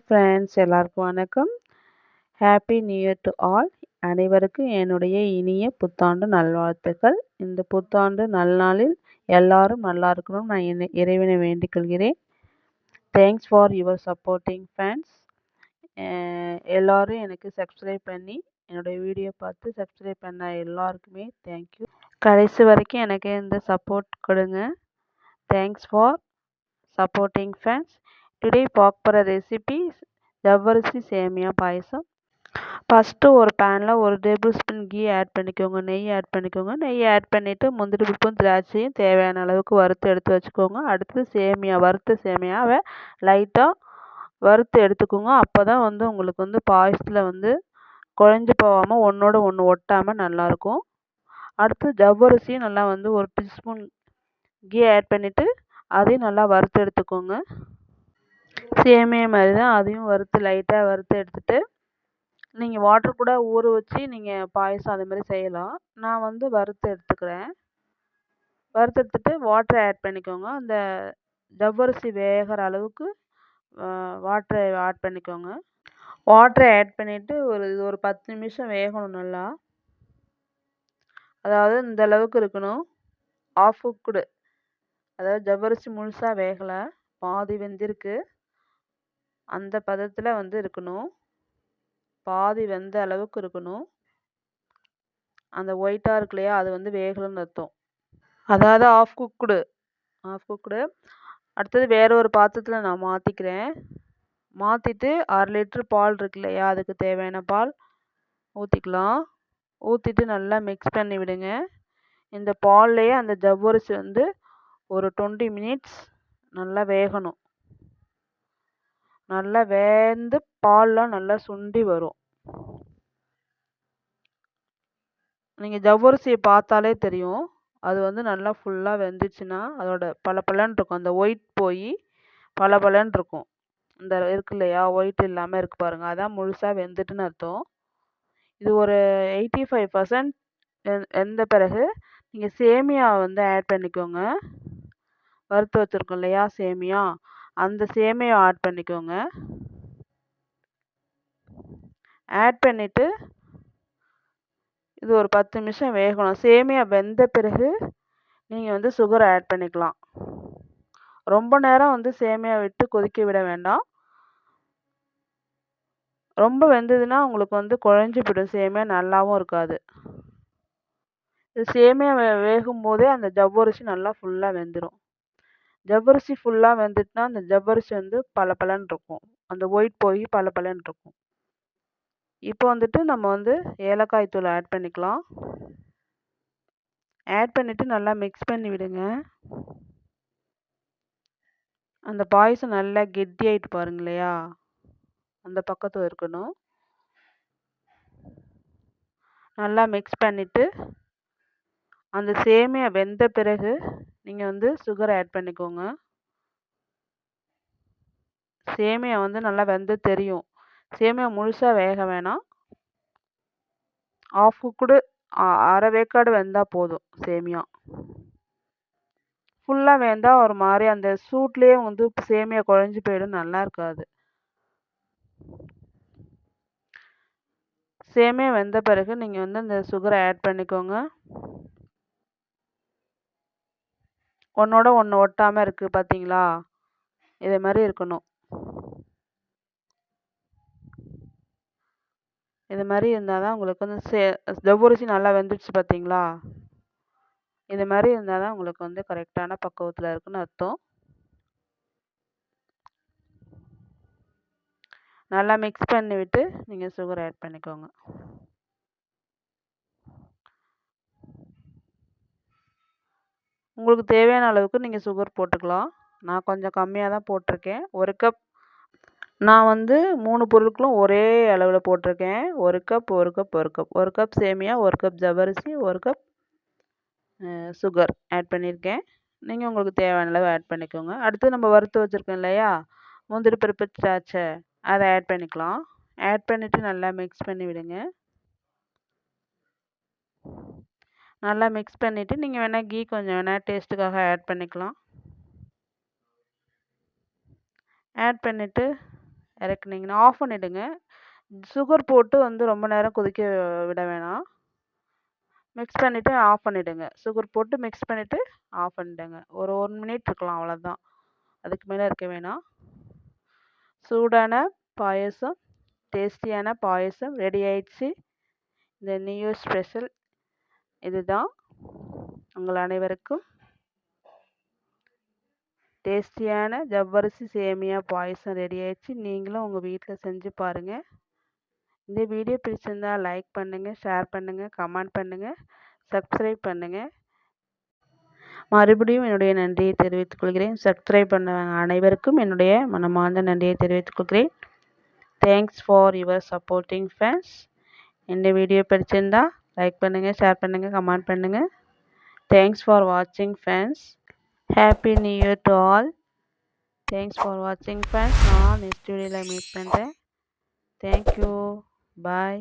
Hi friends எல்லாருக்கும் வணக்கம். Happy new year to all அனைவருக்கும் என்னுடைய இனிய புத்தாண்டு நல்வாழ்த்துக்கள். இந்த புத்தாண்டு நல்நாளில் எல்லாரும் நல்லா இருக்கணும் நான் இறை- இறைவனை வேண்டிக்கொள்கிறேன் thanks for your supporting fans எல்லோரும் எனக்கு சப்ஸ்கிரைப் பண்ணி என்னுடைய வீடியோ பார்த்து சப்ஸ்கிரைப் பண்ண எல்லாருக்குமே தேங்க்யூ கடைசி வரைக்கும் எனக்கு இந்த சப்போர்ட் கொடுங்க. Thanks for supporting fans today பார்க்க போகிற ரெசிபி ஜவ்வரிசி சேமியா பாயசம். ஃபஸ்ட்டு ஒரு பேனில் ஒரு டேபிள் ஸ்பூன் கீ ஆட் பண்ணிக்கோங்க. நெய் ஆட் பண்ணிக்கோங்க. நெய் ஆட் பண்ணிவிட்டு முந்திரி பருப்பும் திராட்சையும் தேவையான அளவுக்கு வறுத்து எடுத்து வச்சுக்கோங்க. அடுத்து சேமியா வறுத்த சேமியாவை லைட்டாக வறுத்து எடுத்துக்கோங்க. அப்போ தான் வந்து உங்களுக்கு வந்து பாயசத்தில் வந்து குழஞ்சி போகாமல் ஒன்றோட ஒன்று ஒட்டாமல் நல்லாயிருக்கும் அடுத்து ஜவ்வரிசியும் நல்லா வந்து ஒரு டீஸ்பூன் கீ ஆட் பண்ணிவிட்டு அதையும் நல்லா வறுத்து எடுத்துக்கோங்க. சேமியா மாதிரி தான் அதையும் வறுத்து லைட்டாக வறுத்து எடுத்துகிட்டு நீங்கள் வாட்டர் கூட ஊற வச்சு நீங்கள் பாயசம் அது மாதிரி செய்யலாம். நான் வந்து வறுத்து எடுத்துக்கிறேன். வறுத்து எடுத்துகிட்டு வாட்டரை ஆட் பண்ணிக்கோங்க. அந்த ஜவ்வரிசி வேகிற அளவுக்கு வாட்டரை ஆட் பண்ணிக்கோங்க. வாட்டரை ஆட் பண்ணிவிட்டு ஒரு இது ஒரு பத்து நிமிஷம் வேகணும் நல்லா. அதாவது இந்த அளவுக்கு இருக்கணும். ஆஃப் குக்குடு அதாவது ஜவ்வரிசி முழுசாக வேகலை. பாதி வெந்திருக்கு. அந்த பதத்தில் வந்து இருக்கணும். பாதி வெந்த அளவுக்கு இருக்கணும். அந்த ஒயிட்டாக இருக்கு இல்லையா அது வந்து வேகலன்னு அர்த்தம். அதாவது ஆஃப் குக்குடு ஆஃப் குக்குடு அடுத்தது வேறு ஒரு பாத்திரத்தில் நான் மாற்றிக்கிறேன் மாற்றிட்டு அரை லிட்ரு பால் இருக்கு இல்லையா அதுக்கு தேவையான பால் ஊற்றிக்கலாம் ஊற்றிட்டு நல்லா மிக்ஸ் பண்ணி விடுங்க. இந்த பால்லையே அந்த ஜவ்வரிசி வந்து ஒரு டுவெண்ட்டி மினிட்ஸ் நல்லா வேகணும். நல்லா வேந்து பால்லாம் நல்லா சுண்டி வரும். நீங்கள் ஜவ்வரிசியை பார்த்தாலே தெரியும். அது வந்து நல்லா ஃபுல்லாக வெந்துச்சுன்னா அதோட பளபளன்னு இருக்கும். அந்த ஒயிட் போய் பளபளன்னு இருக்கும். இந்த இருக்கு இல்லையா? ஒயிட் இல்லாமல் இருக்கு பாருங்கள் அதான் முழுசாக வெந்துட்டுன்னு அர்த்தம். இது ஒரு எயிட்டி ஃபைவ் பர்சன்ட் வெந்த பிறகு நீங்கள் சேமியா வந்து ஆட் பண்ணிக்கோங்க. வறுத்து வச்சுருக்கோம் இல்லையா? சேமியா. அந்த சேமியா ஆட் பண்ணிக்கோங்க. ஆட் பண்ணிவிட்டு இது ஒரு பத்து நிமிஷம் வேகணும். சேமியா வெந்த பிறகு நீங்கள் வந்து சுகர் ஆட் பண்ணிக்கலாம். ரொம்ப நேரம் வந்து சேமியா விட்டு கொதிக்க விட வேண்டாம். ரொம்ப வெந்ததுன்னா உங்களுக்கு வந்து குழஞ்சி போயிடும். சேமியா நல்லாவும் இருக்காது. இது சேமியா வேகும் போதே அந்த ஜவ்வரிசி நல்லா ஃபுல்லாக வெந்துடும் ஜவ்வரிசி ஃபுல்லாக வெந்துட்டுனா அந்த ஜவ்வரிசி வந்து பளபளன்னு இருக்கும். அந்த ஒயிட் போய் பளபளன்னு இருக்கும். இப்போ வந்துட்டு நம்ம வந்து ஏலக்காய் தூள் ஆட் பண்ணிக்கலாம். ஆட் பண்ணிவிட்டு நல்லா மிக்ஸ் பண்ணி விடுங்க. அந்த பாயசம் நல்லா கெட்டி ஆகிட்டு பாருங்க இல்லையா அந்த பக்கத்தில் இருக்கணும். நல்லா மிக்ஸ் பண்ணிவிட்டு அந்த சேமியா வெந்த பிறகு நீங்கள் வந்து சுகர் ஆட் பண்ணிக்கோங்க. சேமியா வந்து நல்லா வெந்து தெரியும். சேமியா முழுசாக வேக வேணாம். ஆஃப் குக்குடு அரை வேக்காடு வெந்தால் போதும் சேமியா. ஃபுல்லாக வெந்தால் ஒரு மாதிரி அந்த சூட்லேயே வந்து சேமியா குழஞ்சி போயிடும் நல்லா இருக்காது. சேமியா வெந்த பிறகு நீங்கள் வந்து அந்த சுகரை ஆட் பண்ணிக்கோங்க. ஒன்றோட ஒன்று ஒட்டாமல் இருக்குது பார்த்தீங்களா இதே மாதிரி இருக்கணும். இது மாதிரி இருந்தால் தான் உங்களுக்கு வந்து சே ஜவ்வரிசி நல்லா வெந்துடுச்சு பார்த்தீங்களா இது மாதிரி இருந்தால் தான் உங்களுக்கு வந்து கரெக்டான பக்குவத்தில் இருக்குன்னு அர்த்தம். நல்லா மிக்ஸ் பண்ணி விட்டு நீங்கள் சுகர் ஆட் பண்ணிக்கோங்க. உங்களுக்கு தேவையான அளவுக்கு நீங்கள் சுகர் போட்டுக்கலாம். நான் கொஞ்சம் கம்மியாக தான் போட்டிருக்கேன். ஒரு கப் நான் வந்து மூணு பொருட்களும் ஒரே அளவில் போட்டிருக்கேன். ஒரு கப் ஒரு கப் ஒரு கப் ஒரு கப் சேமியா ஒரு கப் ஜவ்வரிசி ஒரு கப் சுகர் ஆட் பண்ணியிருக்கேன் நீங்கள் உங்களுக்கு தேவையான அளவு ஆட் பண்ணிக்கோங்க. அடுத்து நம்ம வறுத்து வச்சுருக்கோம் இல்லையா? முந்திரி பருப்பு திராட்சை. அதை ஆட் பண்ணிக்கலாம். ஆட் பண்ணிவிட்டு நல்லா மிக்ஸ் பண்ணி விடுங்க. நல்லா மிக்ஸ் பண்ணிவிட்டு நீங்கள் வேணால் கீ கொஞ்சம் வேணால் டேஸ்ட்டுக்காக ஆட் பண்ணிக்கலாம். ஆட் பண்ணிவிட்டு இறக்குனீங்கன்னா ஆஃப் பண்ணிவிடுங்க சுகர் போட்டு வந்து ரொம்ப நேரம் கொதிக்க விட வேணாம். மிக்ஸ் பண்ணிவிட்டு ஆஃப் பண்ணிவிடுங்க சுகர் போட்டு மிக்ஸ் பண்ணிவிட்டு ஆஃப் பண்ணிவிடுங்க ஒரு ஒன் மினிட் இருக்கலாம் அவ்வளோதான் அதுக்கு மேலே இருக்க வேணாம். சூடான பாயசம் டேஸ்டியான பாயசம் ரெடி ஆயிடுச்சு. இந்த நியூ ஸ்பெஷல் இதுதான் உங்கள் அனைவருக்கும் டேஸ்டியான ஜவ்வரிசி சேமியா பாயசம் ரெடி ஆயிடுச்சு. நீங்களும் உங்கள் வீட்டில் செஞ்சு பாருங்கள் இந்த வீடியோ பிடிச்சிருந்தா லைக் பண்ணுங்கள் ஷேர் பண்ணுங்கள் கமெண்ட் பண்ணுங்கள் சப்ஸ்கிரைப் பண்ணுங்கள் மறுபடியும் என்னுடைய நன்றியை தெரிவித்துக் கொள்கிறேன். சப்ஸ்கிரைப் பண்ண அனைவருக்கும் என்னுடைய மனமார்ந்த நன்றியை தெரிவித்துக் கொள்கிறேன். Thanks for your supporting fans இந்த வீடியோ பிடிச்சிருந்தா லைக் பண்ணுங்கள் ஷேர் பண்ணுங்கள் கமெண்ட் பண்ணுங்கள் தேங்க்ஸ் ஃபார் வாட்சிங் fans happy new year to all thanks for வாட்சிங் ஃபேன்ஸ் நான் நெக்ஸ்ட் வீடியோவில் மீட் பண்ணுறேன் தேங்க்யூ பாய்